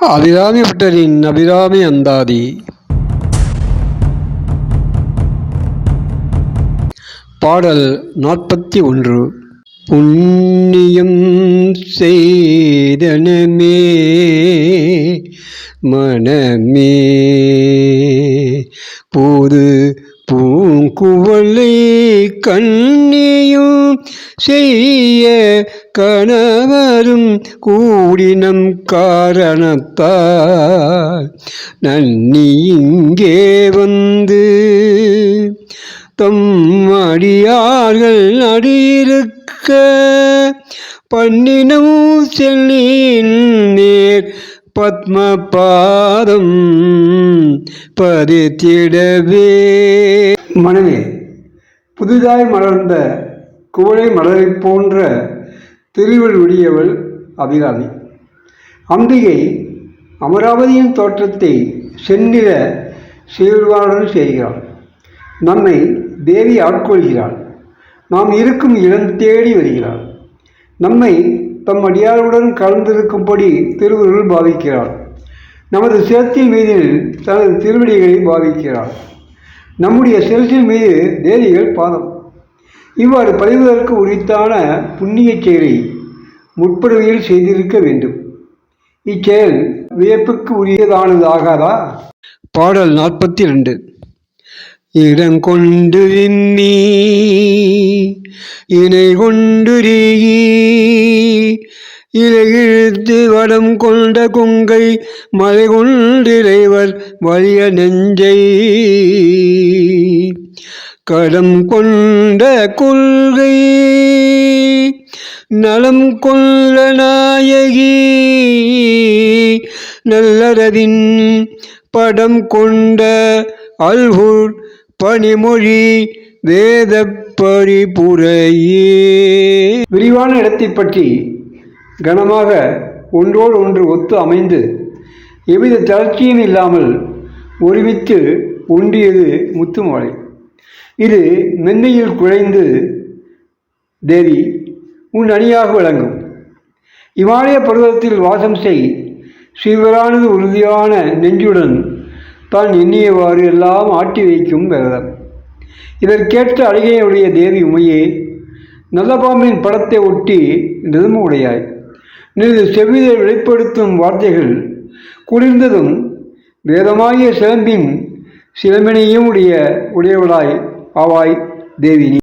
அபிராமி பட்டரின் அபிராமி அந்தாதி பாடல் நாற்பத்தி ஒன்று புண்ணியம் செய்தனமே மனமே போது பூங்குவளை கண்ணியும் செய்ய கணவரும் கூடினம் காரணத்தால் நன்னி இங்கே வந்து தம் அடியார்கள் அடியிருக்க பண்ணினம் செல்லின் நேர் பத்ம பாதம் பதித்திடவே. மனமே புதிதாய் மலர்ந்த குவளை மலரைப் போன்ற திருவள் உடையவள் அபிராமி. அம்பிகை அமராவதியின் தோற்றத்தை செந்நிற சீர்வாளுடன் செய்கிறாள் நம்மை தேவி ஆட்கொள்கிறாள். நாம் இருக்கும் இடம் தேடி வருகிறாள். நம்மை தம் அடியாருடன் கலந்திருக்கும்படி திருவுருள் பாவிக்கிறாள். நமது சேத்தில் மீது தனது திருவடிகளை பாவிக்கிறாள். நம்முடைய சிரத்தின் மீது தேவிகள் பாதம். இவ்வாறு பதிவதற்கு உரித்தான புண்ணிய செயலை முற்படுவையில் செய்திருக்க வேண்டும். இச்செயல் வியப்புக்கு உரியதானதாகாதா? பாடல் நாற்பத்தி ரெண்டு இடம் கொண்டு விம்மி இணை கொண்டுருகி இலையிழுத்து வடம் கொண்ட கொங்கை மலை கொண்டிறைவர் வலிய நெஞ்சை. கடம் கொண்ட கொள்கை நலம் கொள்ள நாயகி. நல்லறவின் படம் கொண்ட அல்குர் பனிமொழி வேத பரிபுரையே விரிவான இடத்தை பற்றி கனமாக ஒன்றோடு ஒன்று ஒத்து அமைந்து எவ்வித தளர்ச்சியும் இல்லாமல் ஒருமித்து ஒன்றியது முத்துமாலை. இது மென்மையில் குழைந்து தேவி உன் அணியாக விளங்கும். இமாலய பருவத்தில் வாசம் செய். சிவரானது உறுதியான நெஞ்சுடன் தான் எண்ணியவாறு எல்லாம் ஆட்டி வைக்கும் விரதம். இதற்கேற்ற அழகையுடைய தேவி உமையே நல்ல பாம்பின் படத்தை ஒட்டி நிதமுடையாய் உடையாய். நிது செவ்விதை வெளிப்படுத்தும் வார்த்தைகள் குளிர்ந்ததும் வேதமாகிய சிலம்பின் சிலம்பினையும் உடைய உடையவளாய் ஆவாய் தேவினி.